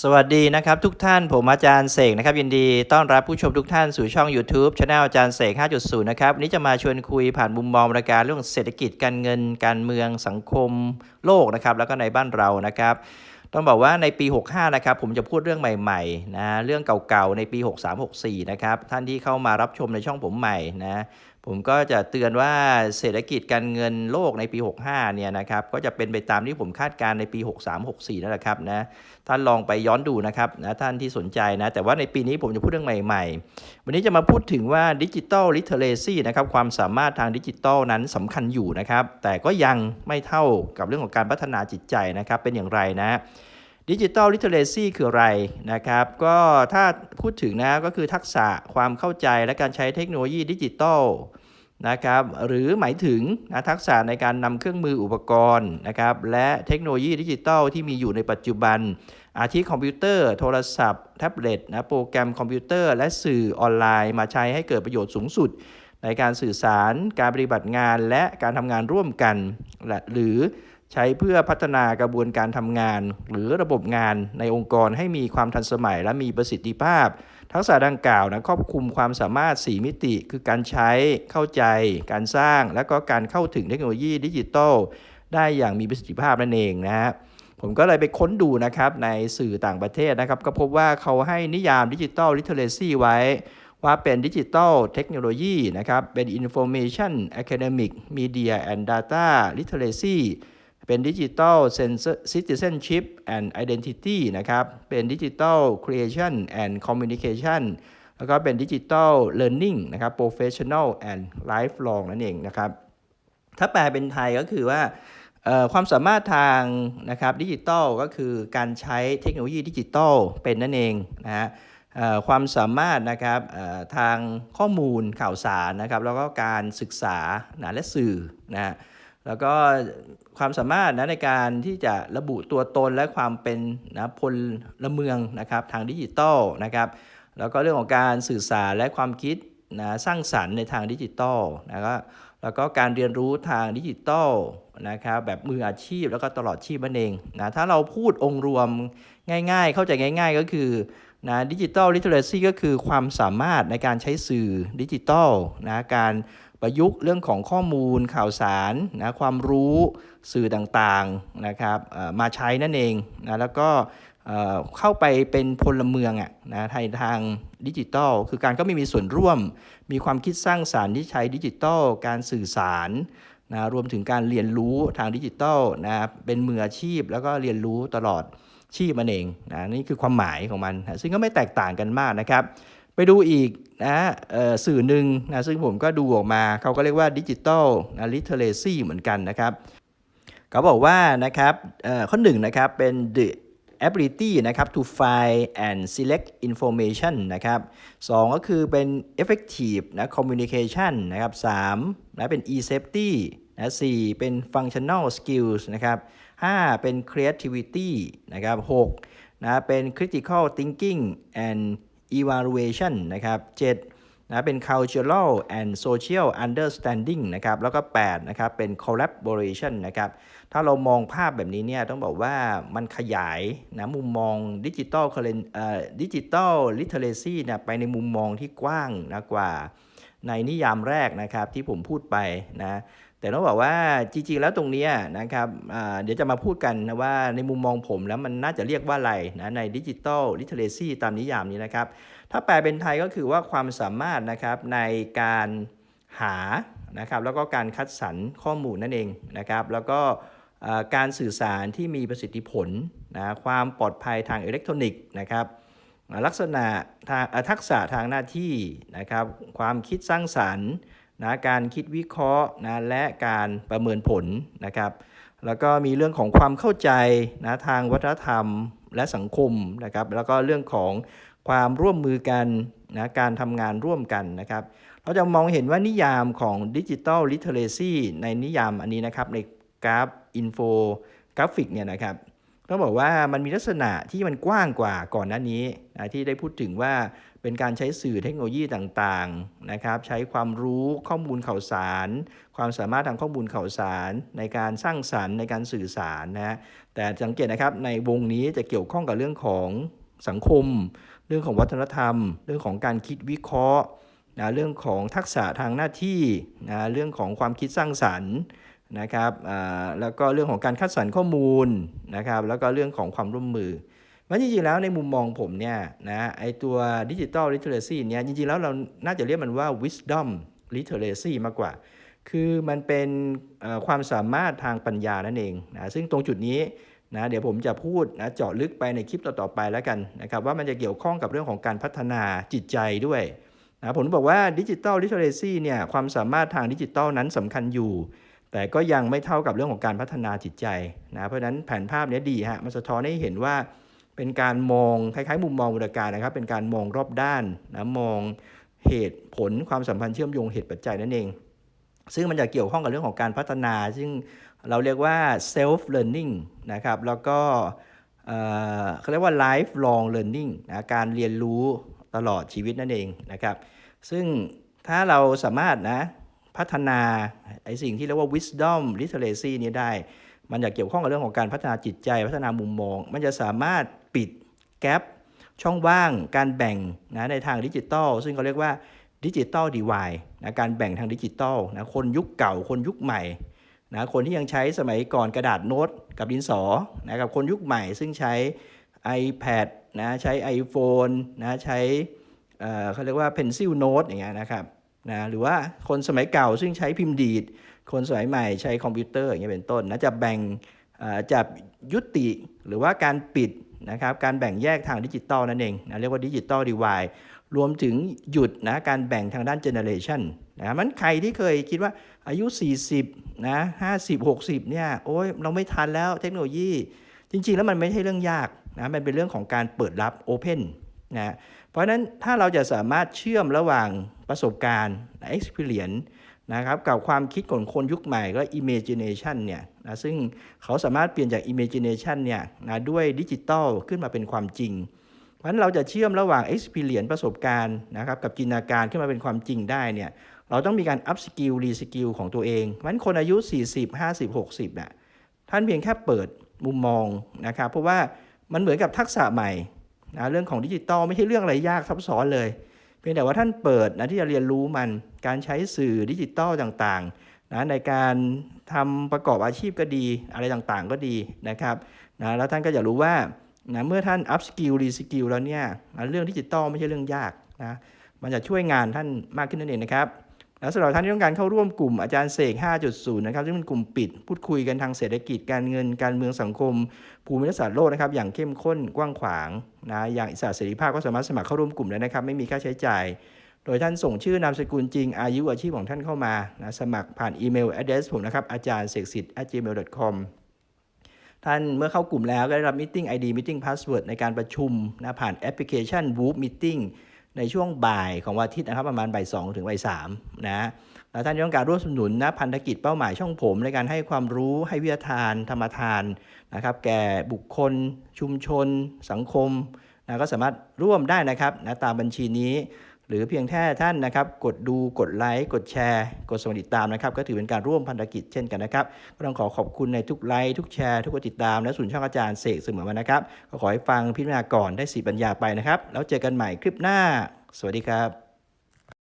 สวัสดีนะครับทุกท่านผมอาจารย์เสกนะครับยินดีต้อนรับผู้ชมทุกท่านสู่ช่อง YouTube Channel อาจารย์เสก 5.0 นะครับวันนี้จะมาชวนคุยผ่านมุมมองรายการเรื่องเศรษฐกิจการเงิน การเมืองสังคมโลกนะครับแล้วก็ในบ้านเรานะครับต้องบอกว่าในปี 65 นะครับผมจะพูดเรื่องใหม่ๆนะเรื่องเก่าๆในปี 63-64 นะครับท่านที่เข้ามารับชมในช่องผมใหม่นะ ผมก็จะเตือนว่าเศรษฐกิจการเงินโลกในปี 65 เนี่ยนะครับก็จะเป็นไปตามที่ผมคาดการณ์ในปี 63-64 นั่นแหละครับนะท่านลองไปย้อนดูนะครับนะท่านที่สนใจนะ แต่ว่าในปีนี้ผมจะพูดเรื่องใหม่ ๆ วันนี้จะมาพูดถึงว่าดิจิ t a ลลิเทเรซีนะครับความสามารถทางดิจิทัลนั้นสำคัญอยู่นะครับ แต่ก็ยังไม่เท่ากับเรื่องของการพัฒนาจิตใจนะครับเป็นอย่างไรนะ ดิจิ t a ลลิเทเรซีคืออะไรนะครับ ก็ถ้าพูดถึงนะก็คือทักษะความเข้าใจและการใช้เทคโนโลยีดิจิตอลนะครับหรือหมายถึงนะทักษะในการนำเครื่องมืออุปกรณ์นะครับและเทคโนโลยีดิจิตอลที่มีอยู่ในปัจจุบัน อาทิคอมพิวเตอร์ โทรศัพท์ แท็บเล็ตนะโปรแกรมคอมพิวเตอร์ และสื่อออนไลน์ มาใช้ให้เกิดประโยชน์สูงสุด ในการสื่อสาร การปฏิบัติงาน และการทำงานร่วมกัน หรือ ใช้เพื่อพัฒนากระบวนการทำงาน หรือระบบงานในองค์กรให้มีความทันสมัยและมีประสิทธิภาพ ทักษะดังกล่าวนะครอบคลุมความสามารถ 4 มิติ คือการใช้เข้าใจ การสร้าง และก็การเข้าถึงเทคโนโลยีดิจิทัลได้อย่างมีประสิทธิภาพนั่นเองนะฮะผมก็เลยไปค้นดูนะครับในสื่อต่างประเทศนะครับ ก็พบว่าเขาให้นิยามดิจิทัลลิเทเรซีไว้ ว่าเป็นดิจิทัลเทคโนโลยีนะครับ เป็น Information Academic Media and Data Literacy เป็นดิจิทัลเซนซิติเซนชิพแอนด์ไอดีนิตี้นะครับ เป็นดิจิทัลครีเอชันแอนด์คอมมิวนิเคชันแล้วก็เป็นดิจิทัลเลอร์นิ่งนะครับโปรเฟชชั่นอลแอนด์ไลฟ์ลองนั่นเองนะครับ ถ้าแปลเป็นไทยก็คือว่าความสามารถทางนะครับดิจิตอลก็คือการใช้เทคโนโลยีดิจิตอลเป็นนั่นเองนะฮะความสามารถนะครับทางข้อมูลข่าวสารนะครับแล้วก็การศึกษานะและสื่อนะฮะ แล้วก็ความสามารถนะในการที่จะระบุตัวตนและความเป็นนะพลเมืองนะครับทางดิจิตอลนะครับ แล้วก็เรื่องของการสื่อสารและความคิดนะสร้างสรรค์ในทางดิจิตอลนะก็แล้วก็การเรียนรู้ทางดิจิตอลนะครับแบบมืออาชีพแล้วก็ตลอดชีพนั่นเองนะถ้าเราพูดองค์รวมง่าย ๆ เข้าใจง่าย ๆ ก็คือนะดิจิตอลลิเทเรซีก็คือความสามารถในการใช้สื่อดิจิตอลนะการ ประยุกต์เรื่องของข้อมูลข่าวสารนะความรู้สื่อต่างๆนะครับมาใช้นั่นเองนะแล้วก็เข้าไปเป็นพลเมืองอะนะในทางดิจิตอลคือการก็ไม่มีส่วนร่วม มีความคิดสร้างสารรค์ที่ใช้ดิจิตอลการสื่อสารนะรวมถึงการเรียนรู้ทางดิจิตอลนะเป็นมืออาชีพแล้วก็เรียนรู้ตลอดชีพมันเองนะนี่คือความหมายของมันนะซึ่งก็ไม่แตกต่างกันมากนะครับ ไปดูอีกนะสื่อหนึ่งนะซึ่งผมก็ดูออกมาเขาก็เรียกว่าดิจิตอลลิเทเรซีเหมือนกันนะครับเขาบอกว่านะครับข้อหนึ่งนะครับเป็น the ability นะครับ to find and select information นะครับสองก็คือเป็น effective นะ communication นะครับสามนะเป็น e-safety นะสี่เป็น functional skills นะครับห้าเป็น creativity นะครับหกนะเป็น critical thinking and evaluation นะครับเจ็ดนะเป็น cultural and social understanding นะครับแล้วก็8นะครับเป็น collaboration นะครับถ้าเรามองภาพแบบนี้เนี่ยต้องบอกว่ามันขยายนะมุมมองดิจิตอลเอ่อดิจิตอลลิเทเรซีนะไปในมุมมองที่กว้างนะกว่า ในนิยามแรกนะครับที่ผมพูดไปนะแต่ต้องบอกว่าจริงๆแล้วตรงนี้นะครับเดี๋ยวจะมาพูดกันนะว่าในมุมมองผมแล้วมันน่าจะเรียกว่าอะไรนะในดิจิตอลลิเทเรซีตามนิยามนี้นะครับ ถ้าแปลเป็นไทยก็คือว่าความสามารถนะครับในการหานะครับแล้วก็การคัดสรรข้อมูลนั่นเองนะครับแล้วก็การสื่อสารที่มีประสิทธิผลนะความปลอดภัยทางอิเล็กทรอนิกส์นะครับ ลักษณะทางทักษะทางหน้าที่นะครับความคิดสร้างสรรค์นะการคิดวิเคราะห์นะและการประเมินผลนะครับแล้วก็มีเรื่องของความเข้าใจนะทางวัฒนธรรมและสังคมนะครับแล้วก็เรื่องของความร่วมมือกันนะการทำงานร่วมกันนะครับเราจะมองเห็นว่านิยามของดิจิ t a ลลิเทเรซีในนิยามอันนี้นะครับในกราฟอินโฟกราฟิกเนี่ยนะครับ ต้องบอกว่ามันมีลักษณะที่มันกว้างกว่าก่อนหน้านี้นะที่ได้พูดถึงว่าเป็นการใช้สื่อเทคโนโลยีต่างๆนะครับ ใช้ความรู้ข้อมูลข่าวสาร ความสามารถทางข้อมูลข่าวสาร ในการสร้างสรรค์ในการสื่อสารนะแต่สังเกตนะครับในวงนี้จะเกี่ยวข้องกับเรื่องของสังคม เรื่องของวัฒนธรรม เรื่องของการคิดวิเคราะห์นะเรื่องของทักษะทางหน้าที่นะเรื่องของความคิดสร้างสรรค์ นะครับแล้วก็เรื่องของการคัดสรรข้อมูลนะครับแล้วก็เรื่องของความร่วมมือมันจริงๆแล้วในมุมมองผมเนี่ยนะไอตัวดิจิ t a ลลิเทเรซีเนี่ยจริงๆแล้วเราน่าจะเรียกมันว่า wisdom literacy มากกว่า คือมันเป็นความสามารถทางปัญญานั่นเองนะซึ่งตรงจุดนี้นะเดี๋ยวผมจะพูดนะเจาะลึกไปในคลิปต่อๆไปแล้วกันนะครับว่ามันจะเกี่ยวข้องกับเรื่องของการพัฒนาจิตใจด้วยนะผมบอกว่าดิจิ t a ลลิเทเรซีเนี่ยความสามารถทางดิจิทัลนั้นสำคัญอยู่ แต่ก็ยังไม่เท่ากับเรื่องของการพัฒนาจิตใจนะเพราะฉะนั้นแผนภาพนี้ดีฮะมันสะท้อนให้เห็นว่าเป็นการมองคล้ายๆ มุมมองบุรการนะครับ เป็นการมองรอบด้านนะมองเหตุผลความสัมพันธ์เชื่อมโยงเหตุปัจจัยนั่นเอง ซึ่งมันจะเกี่ยวข้องกับเรื่องของการพัฒนา ซึ่งเราเรียกว่า self learning นะครับแล้วก็เขาเรียกว่า lifelong learning นะการเรียนรู้ตลอดชีวิตนั่นเองนะครับ ซึ่งถ้าเราสามารถนะ พัฒนาไอ้สิ่งที่เรียกว่า wisdom literacy นี้ได้ มันจะเกี่ยวข้องกับเรื่องของการพัฒนาจิตใจ พัฒนามุมมอง มันจะสามารถปิดแกลบช่องว่างการแบ่งนะในทางดิจิตอลซึ่งเขาเรียกว่าดิจิตอลดีวายนะการแบ่งทางดิจิตอลนะคนยุคเก่าคนยุคใหม่นะคนที่ยังใช้สมัยก่อนกระดาษโน้ตกับดินสอนะกับคนยุคใหม่ซึ่งใช้ iPad นะใช้ iPhone นะใช้เขาเรียกว่า pencil note อย่างเงี้ยนะครับ นะหรือว่าคนสมัยเก่าซึ่งใช้พิมพ์ดีด คนสมัยใหม่ใช้คอมพิวเตอร์อย่างเงี้ยเป็นต้นนะจะแบ่งจะยุติหรือว่าการปิดนะครับการแบ่งแยกทางดิจิตอลนั่นเองนะเรียกว่าดิจิตอลดีวายรวมถึงหยุดนะการแบ่งทางด้านเจเนเรชันนะมันใครที่เคยคิดว่าอายุ 40นะ50 60เนี่ยโอ้ยเราไม่ทันแล้วเทคโนโลยี จริง ๆ แล้วมันไม่ใช่เรื่องยากนะมันเป็นเรื่องของการเปิดรับโอเพนนะเพราะฉะนั้นถ้าเราจะสามารถเชื่อมระหว่าง ประสบการณ์ experience นะครับกับความคิดของคนยุคใหม่ก็ imagination เนี่ยนะซึ่งเขาสามารถเปลี่ยนจาก imagination เนี่ยนะด้วยดิจิตอลขึ้นมาเป็นความจริง เพราะฉะนั้นเราจะเชื่อมระหว่าง experience ประสบการณ์นะครับกับจินตนาการขึ้นมาเป็นความจริงได้เนี่ยเราต้องมีการ up skill re skill ของตัวเองเพราะฉะนั้นคนอายุ 40 50 60เนี่ยท่านเพียงแค่เปิดมุมมองนะครับเพราะว่ามันเหมือนกับทักษะใหม่นะเรื่องของดิจิตอลไม่ใช่เรื่องอะไรยากซับซ้อนเลย เพียงแต่ว่าท่านเปิดนะที่จะเรียนรู้มันการใช้สื่อดิจิตอลต่างๆนะในการทำประกอบอาชีพก็ดีอะไรต่างๆก็ดีนะครับนะแล้วท่านก็จะรู้ว่านะเมื่อท่านอัพสกิลรีสกิลแล้วเนี่ยนะเรื่องดิจิตอลไม่ใช่เรื่องยากนะมันจะช่วยงานท่านมากขึ้นนั่นเองนะครับ แล้วสำหรับท่านที่ต้องการเข้าร่วมกลุ่มอาจารย์เสก 5.0 นะครับซึ่งเป็นกลุ่มปิด พูดคุยกันทางเศรษฐกิจการเงินการเมืองสังคม ภูมิรัศาสตร์โลกนะครับ อย่างเข้มข้นกว้างขวางนะอย่างอิสระเสรีภาพก็สามารถสมัครเข้าร่วมกลุ่มได้นะครับ ไม่มีค่าใช้จ่าย โดยท่านส่งชื่อนามสกุลจริงอายุอาชีพของท่านเข้ามานะสมัครผ่านอีเมล address ผมนะครับอาจารย์เสกสิทธิ์ gmail.com ท่านเมื่อเข้ากลุ่มแล้วก็ได้รับ meeting ID meeting password ในการประชุมนะผ่านแอปพลิเคชัน Whoop Meeting ในช่วงบ่ายของวันอาทิตย์นะครับประมาณบ่ายสองถึงบ่ายสามนะและท่านต้องการร่วมสนุนนะพันธกิจเป้าหมายช่องผม ในการให้ความรู้ให้วิทยาทาน ธรรมทานนะครับ แก่บุคคล ชุมชน สังคมนะก็สามารถร่วมได้นะครับนะตามบัญชีนี้ หรือเพียงแค่ท่านนะครับ กดดูกดไลค์กดแชร์ กดสมัครติดตามนะครับ ก็ถือเป็นการร่วมพันธกิจเช่นกันนะครับ ก็ต้องขอขอบคุณในทุกไลค์ทุกแชร์ทุกกดติดตามและส่วนช่องอาจารย์เสกเสมอมานะครับ ก็ขอให้ฟังพิจารณาก่อนได้สีปัญญาไปนะครับ แล้วเจอกันใหม่คลิปหน้า สวัสดีครับ